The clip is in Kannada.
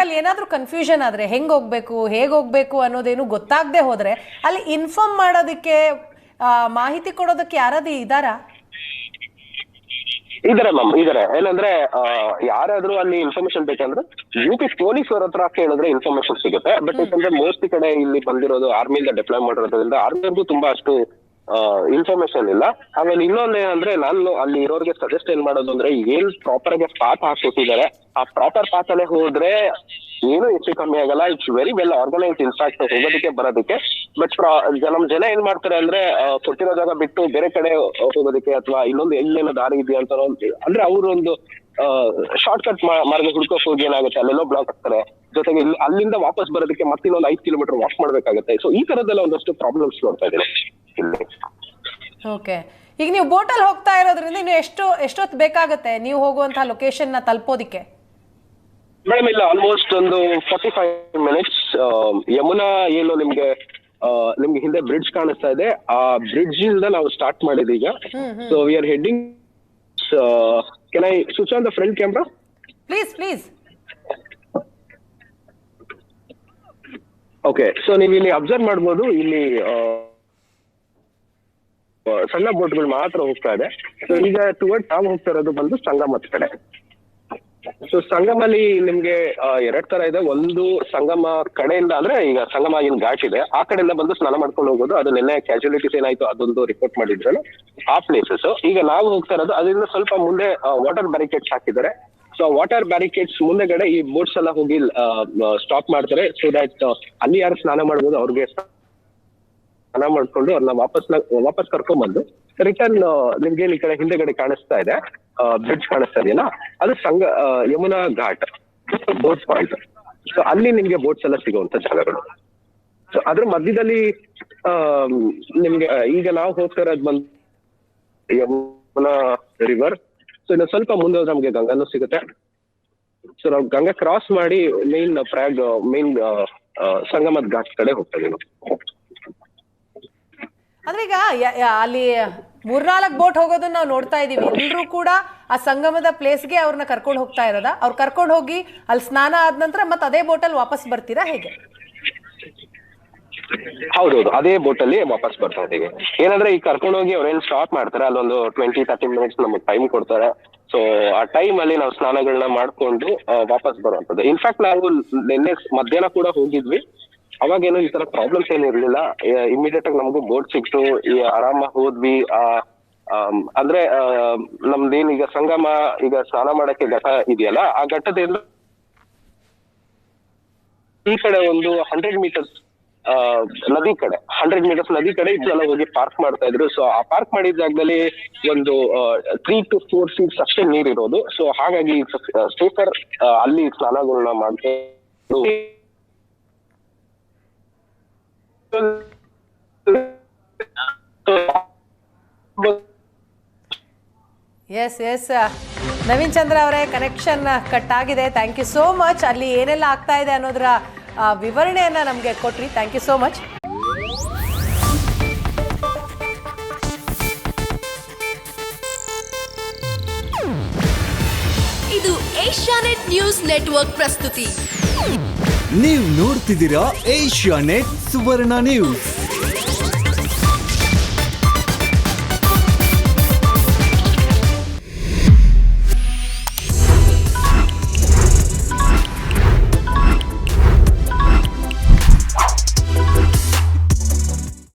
ಅಲ್ಲಿ ಏನಾದ್ರೂ ಕನ್ಫ್ಯೂಷನ್ ಆದ್ರೆ ಹೆಂಗ್ ಹೋಗ್ಬೇಕು ಹೇಗ್ ಹೋಗ್ಬೇಕು ಅನ್ನೋದೇನು ಗೊತ್ತಾಗದೆ ಹೋದ್ರೆ ಅಲ್ಲಿ ಇನ್ಫಾರ್ಮ್ ಮಾಡೋದಕ್ಕೆ ಮಾಹಿತಿ ಕೊಡೋದಕ್ಕೆ ಯಾರಾದ್ರೂ ಇದಾರಾ? ಇದಾರೆ ಮ್ಯಾಮ್ ಇದಾರೆ. ಏನಂದ್ರೆ ಯಾರಾದ್ರೂ ಅಲ್ಲಿ ಇನ್ಫಾರ್ಮೇಶನ್ ಬೇಕಂದ್ರೆ ಯು ಪಿ ಪೊಲೀಸ್ ಅವ್ರ ಹತ್ರ ಕೇಳಿದ್ರೆ ಇನ್ಫಾರ್ಮೇಶನ್ ಸಿಗುತ್ತೆ. ಬಟ್ ಯಾಕಂದ್ರೆ ಮೋಸ್ಟ್ ಕಡೆ ಇಲ್ಲಿ ಬಂದಿರೋದು ಆರ್ಮಿಯಿಂದ ಡಿಪ್ಲಾಯ್ ಮಾಡಿರೋದ್ರಿಂದ ಆರ್ಮಿಯವ್ರಿಗೂ ತುಂಬಾ ಅಷ್ಟು ಇನ್ಫಾರ್ಮೇಶನ್ ಇಲ್ಲ. ಆಮೇಲೆ ಇನ್ನೊಂದು ಏನಂದ್ರೆ ನಾನು ಅಲ್ಲಿ ಇರೋರ್ಗೆ ಸಜೆಸ್ಟ್ ಏನ್ ಮಾಡೋದು ಅಂದ್ರೆ ಏನ್ ಪ್ರಾಪರ್ ಆಗಿ ಪಾತ್ ಹಾಕ್ಬಿಟ್ಟಿದ್ದಾರೆ ಆ ಪ್ರಾಪರ್ ಪಾತ್ ಅಲ್ಲೇ ಹೋದ್ರೆ ಏನು ಹೆಚ್ಚು ಕಮ್ಮಿ ಆಗಲ್ಲ. It's very well organise in fact ಹೋಗೋದಕ್ಕೆ, ಬರೋದಕ್ಕೆ. ಬಟ್ ನಮ್ ಜನ ಏನ್ ಮಾಡ್ತಾರೆ ಅಂದ್ರೆ ಕೊಟ್ಟಿರೋ ಜಾಗ ಬಿಟ್ಟು ಬೇರೆ ಕಡೆ ಹೋಗೋದಕ್ಕೆ ಅಥವಾ ಇನ್ನೊಂದು ಎಲ್ಲೇನೋ ದಾರಿ ಇದೆಯಾ ಅಂತ ಅಂದ್ರೆ ಅವ್ರೊಂದು ಶಾರ್ಟ್ ಕಟ್ ಮಾರ್ಗ ಹುಡ್ಕೋಕ್ ಹೋಗಿ ಏನಾಗುತ್ತೆ? ಅಲ್ಲೆಲ್ಲೋ ಬ್ಲಾಕ್ ಆಗ್ತಾರೆ ಜೊತೆಗೆ ಇಲ್ಲಿ ಅಲ್ಲಿಂದ ವಾಪಸ್ ಬರೋದಕ್ಕೆ ಮತ್ತೆ ಇನ್ನೊಂದು ಐದು ಕಿಲೋಮೀಟರ್ ವಾಕ್ ಮಾಡ್ಬೇಕಾಗುತ್ತೆ. ಸೊ ಈ ತರದೆಲ್ಲ ಒಂದಷ್ಟು ಪ್ರಾಬ್ಲಮ್ಸ್ ನೋಡ್ತಾ ಇದ್ದೀನಿ. ಇಲ್ಲಿ ಓಕೆ ಈಗ ನೀವು ಬೋಟಲ್ಲಿ ಹೋಗ್ತಾ ಇರೋದ್ರಿಂದ ಇನ್ನು ಎಷ್ಟು ಎಷ್ಟೊತ್ತು ಬೇಕಾಗುತ್ತೆ ನೀವು ಹೋಗುವಂತಹ ಲೊಕೇಶನ್ನ ತಲುಪೋದಿಕ್ಕೆ? ಮೇಡಮ್ ಇಲ್ಲ ಆಲ್ಮೋಸ್ಟ್ ಒಂದು ಫಾರ್ಟಿ ಫೈವ್ ಮಿನಿಟ್ಸ್ ಯಮುನಾ ಏನು ನಿಮ್ಗೆ ನಿಮ್ಗೆ ಹಿಂದೆ ಬ್ರಿಡ್ಜ್ ಕಾಣಿಸ್ತಾ ಇದೆ. ಆ ಬ್ರಿಡ್ಜ್ ಇಂದ ನಾವು ಸ್ಟಾರ್ಟ್ ಮಾಡಿದ್ವಿ ಈಗ. So we are heading can I switch on the front camera please please okay so ನೀವು ಇಲ್ಲಿ ಅಬ್ಸರ್ವ್ ಮಾಡ್ಬೋದು, ಇಲ್ಲಿ ಸಣ್ಣ ಬೋಟ್ಗಳು ಮಾತ್ರ ಹೋಗ್ತಾ ಇದೆ. ಸೊ ಈಗ ಟುವರ್ಡ್ ನಾವು ಹೋಗ್ತಾ ಇರೋದು ಬಂದು ಸಂಗಮದ ಕಡೆ. ಸೊ ಸಂಗಮಲ್ಲಿ ನಿಮ್ಗೆ ಎರಡ್ ತರ ಇದೆ. ಒಂದು ಸಂಗಮ ಕಡೆಯಿಂದ, ಅಂದ್ರೆ ಈಗ ಸಂಗಮ ಏನ್ ಘಾಟ್ ಇದೆ. ಆ ಕಡೆಯಿಂದ ಬಂದು ಸ್ನಾನ ಮಾಡ್ಕೊಂಡು ಹೋಗೋದು. ಅದು ನಿನ್ನೆ ಕ್ಯಾಶುಲಿಟೀಸ್ ಏನಾಯ್ತು ಅದೊಂದು ರಿಪೋರ್ಟ್ ಮಾಡಿದ್ರು ಆ ಪ್ಲೇಸಸ್ ಈಗ ನಾವು ಹೋಗ್ತಾ ಇರೋದು, ಅದರಿಂದ ಸ್ವಲ್ಪ ಮುಂದೆ ವಾಟರ್ ಬ್ಯಾರಿಕೇಡ್ಸ್ ಹಾಕಿದ್ದಾರೆ. ಸೊ ವಾಟರ್ ಬ್ಯಾರಿಕೇಡ್ಸ್ ಮುಂದೆಗಡೆ ಈ ಬೋಟ್ಸ್ ಎಲ್ಲ ಹೋಗಿ ಸ್ಟಾಪ್ ಮಾಡ್ತಾರೆ. ಸೊ ದಟ್ ಅಲ್ಲಿ ಯಾರು ಸ್ನಾನ ಮಾಡ್ಬೋದು, ಅವ್ರಿಗೆ ಸ್ನಾನ ಮಾಡ್ಕೊಂಡು ಅವ್ರನ್ನ ವಾಪಸ್ ವಾಪಸ್ ಕರ್ಕೊಂಡ್ ಬಂದು ರಿಟರ್ನ್ ನಿಮ್ಗೆ ಈ ಕಡೆ ಹಿಂದೆಗಡೆ ಕಾಣಿಸ್ತಾ ಇದೆ. ಬ್ರಿಡ್ಜ್ ಕಾಣಿಸ್ತಾ ಇದೆಯಲ್ಲ? ಅದು ಸಂಘ Yamuna ghat. Boat point so ಅಲ್ಲಿ ನಿಮ್ಗೆ ಬೋಟ್ಸ್ ಎಲ್ಲ ಸಿಗುವಂತ ಜಾಗಗಳು. ಸೊ ಅದ್ರ ಮಧ್ಯದಲ್ಲಿ ನಿಮ್ಗೆ ಈಗ ನಾವು ಹೋಗ್ತಾ ಇರೋದು ಬಂದು ಯಮುನಾ ರಿವರ್ ಸೊ ಇನ್ನು ಸ್ವಲ್ಪ ಮುಂದೆ ಹೋದ್ರೆ ನಮ್ಗೆ ಗಂಗಾನು ಸಿಗುತ್ತೆ. ಸೊ ನಾವು ಗಂಗಾ ಕ್ರಾಸ್ ಮಾಡಿ ಮೇನ್ ಪ್ರಯಾಗ್ ಮೇನ್ ಸಂಗಮದ ಘಾಟ್ ಕಡೆ ನಾವು. ಅಂದ್ರೆ ಈಗ ಅಲ್ಲಿ ಮೂರ್ನಾಲ್ಕು ಬೋಟ್ ಹೋಗೋದನ್ನ ನಾವು ನೋಡ್ತಾ ಇದೀವಿ. ಎಲ್ಲರೂ ಕೂಡ ಆ ಸಂಗಮದ ಪ್ಲೇಸ್ಗೆ ಅವ್ರನ್ನ ಕರ್ಕೊಂಡು ಹೋಗ್ತಾ ಇರೋದ? ಅವ್ರು ಕರ್ಕೊಂಡು ಹೋಗಿ ಅಲ್ಲಿ ಸ್ನಾನ ಆದ ನಂತರ ಮತ್ತೆ ಅದೇ ಬೋಟಲ್ಲಿ ವಾಪಸ್ ಬರ್ತೀರಾ ಹೇಗೆ? ಹೌದೌದು ಅದೇ ಬೋಟ್ ಅಲ್ಲಿ ವಾಪಸ್ ಬರ್ತಾ ಇದೀವಿ ಏನಂದ್ರೆ ಈಗ ಕರ್ಕೊಂಡೋಗಿ ಅವ್ರೇನ್ ಸ್ಟಾಪ್ ಮಾಡ್ತಾರೆ ಅಲ್ಲೊಂದು ಟ್ವೆಂಟಿ ತರ್ಟಿ ಮಿನಿಟ್ಸ್ ನಮಗೆ ಟೈಮ್ ಕೊಡ್ತಾರೆ. ಸೊ ಆ ಟೈಮ್ ಅಲ್ಲಿ ನಾವು ಸ್ನಾನಗಳನ್ನ ಮಾಡ್ಕೊಂಡು ವಾಪಸ್ ಬರುವಂತದ್ದು ಇನ್ಫ್ಯಾಕ್ಟ್ ನಾವು ನಿನ್ನೆ ಮಧ್ಯಾಹ್ನ ಕೂಡ ಹೋಗಿದ್ವಿ. ಅವಾಗ ಏನೋ ಈ ತರ ಪ್ರಾಬ್ಲಮ್ಸ್ ಏನು ಇರ್ಲಿಲ್ಲ. ಇಮಿಡಿಯೇಟ್ ಆಗಿ ನಮಗೂ ಬೋಟ್ ಸಿಕ್ತು. ಈ ಆರಾಮಾಗಿ ಹೋದ್ವಿ. ಆ, ಅಂದ್ರೆ ಆ, ಏನ್ ಈಗ ಸಂಗಮ ಈಗ ಸ್ನಾನ ಮಾಡಕ್ಕೆ ಘಟ ಇದೆಯಲ್ಲ ಆ ಘಟ್ಟದಿಂದ ಈ ಕಡೆ ಒಂದು ಹಂಡ್ರೆಡ್ ಮೀಟರ್ಸ್ ನದಿ ಕಡೆ ಹಂಡ್ರೆಡ್ ಮೀಟರ್ಸ್ ನದಿ ಕಡೆ ಇದೆಲ್ಲ ಹೋಗಿ ಪಾರ್ಕ್ ಮಾಡ್ತಾ ಇದ್ರು. ಸೊ ಆ ಪಾರ್ಕ್ ಮಾಡಿದ ಜಾಗದಲ್ಲಿ ಒಂದು ತ್ರೀ ಟು ಫೋರ್ ಫೀಟ್ಸ್ ಅಷ್ಟೇ ನೀರಿರೋದು ಸೊ ಹಾಗಾಗಿ ಸೇಫರ್ ಅಲ್ಲಿ ಸ್ನಾನಗಳನ್ನ ಮಾಡ್ತಾ ಎಸ್ ಎಸ್ ನವೀನ್ ಚಂದ್ರ ಅವರೇ ಕನೆಕ್ಷನ್ ಕಟ್ ಆಗಿದೆ. ಥ್ಯಾಂಕ್ ಯು ಸೋ ಮಚ್ ಅಲ್ಲಿ ಏನೆಲ್ಲ ಆಗ್ತಾ ಇದೆ ಅನ್ನೋದರ ವಿವರಣೆಯನ್ನ ನಮಗೆ ಕೊಟ್ರಿ. ಥ್ಯಾಂಕ್ ಯು ಸೋ ಮಚ್ ಇದು ಏಷ್ಯಾನೆಟ್ ನ್ಯೂಸ್ ನೆಟ್ವರ್ಕ್ ಪ್ರಸ್ತುತಿ. ನೀವು ನೋಡ್ತಿದ್ದೀರಾ ಏಷ್ಯಾನೆಟ್ ಸುವರ್ಣ ನ್ಯೂಸ್.